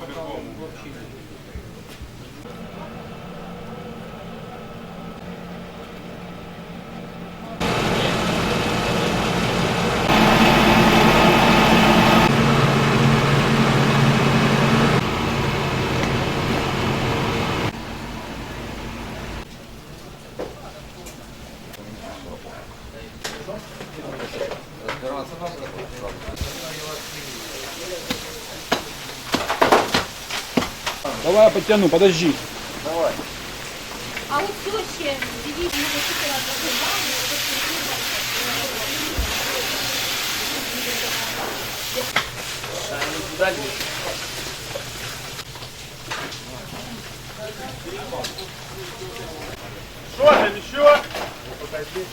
По-любому. Давай я подтяну, подожди. Давай. А вот теща, девица, мы засыпала за зубами. Что там еще? Ну,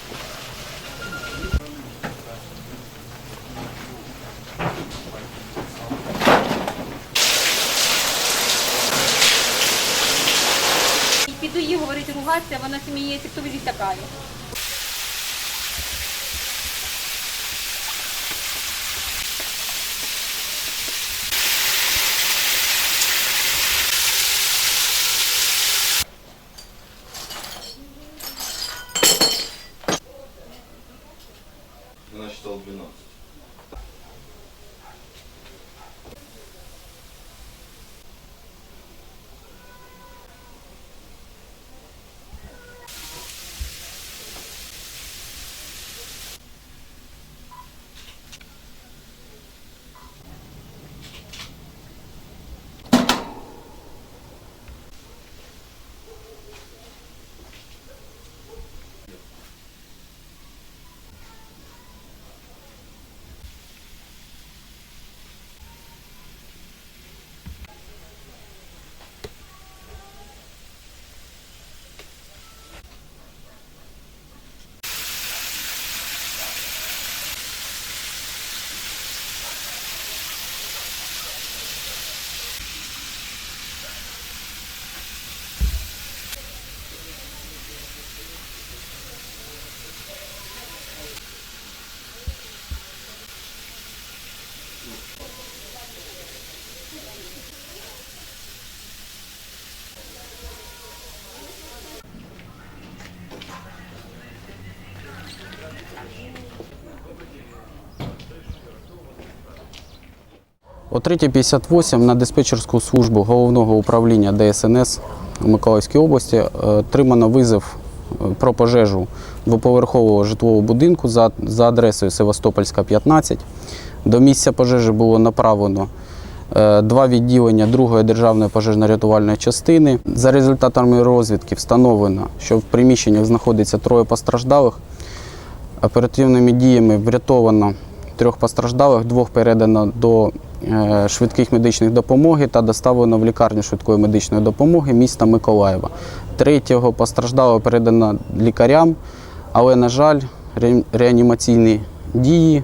говорити, ругатися, вона сміється, хто ви здесь така. Я 12. О 3.58 на диспетчерську службу головного управління ДСНС у Миколаївській області е, отримано визов е, про пожежу двоповерхового житлового будинку за, за адресою Севастопольська, 15. До місця пожежі було направлено е, два відділення другої державної пожежно-рятувальної частини. За результатами розвідки встановлено, що в приміщеннях знаходиться троє постраждалих. Оперативними діями врятовано трьох постраждалих, двох передано до швидких медичних допомоги та доставлено в лікарню швидкої медичної допомоги міста Миколаєва. Третього постраждалого передано лікарям, але, на жаль, реанімаційні дії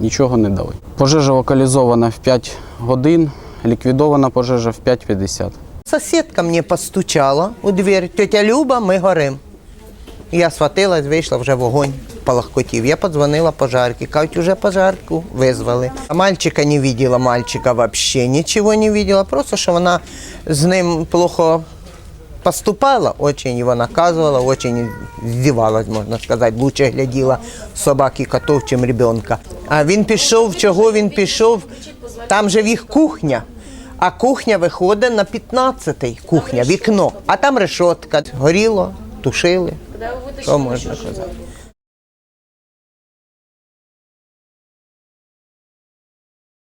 нічого не дали. Пожежа локалізована в 5 годин, ліквідована пожежа в 5.50. Сусідка мені постучала у двір. Тетя Люба, ми горим. Я схватилась, вийшла вже вогонь палахкотів. Я подзвонила пожарки. Кажуть, уже пожарку визвали. А мальчика не видела, мальчика вообще нічого не видела. Просто що вона з ним плохо поступала, очень его наказывала, очень здівалась, можна сказати, лучше гляділа собак і котов, чим ребенка. А він пішов, чого він пішов? Там же в їх кухня. А кухня виходить на 15-й кухня, вікно. А там решетка. Горіло, тушили. Що можна казати?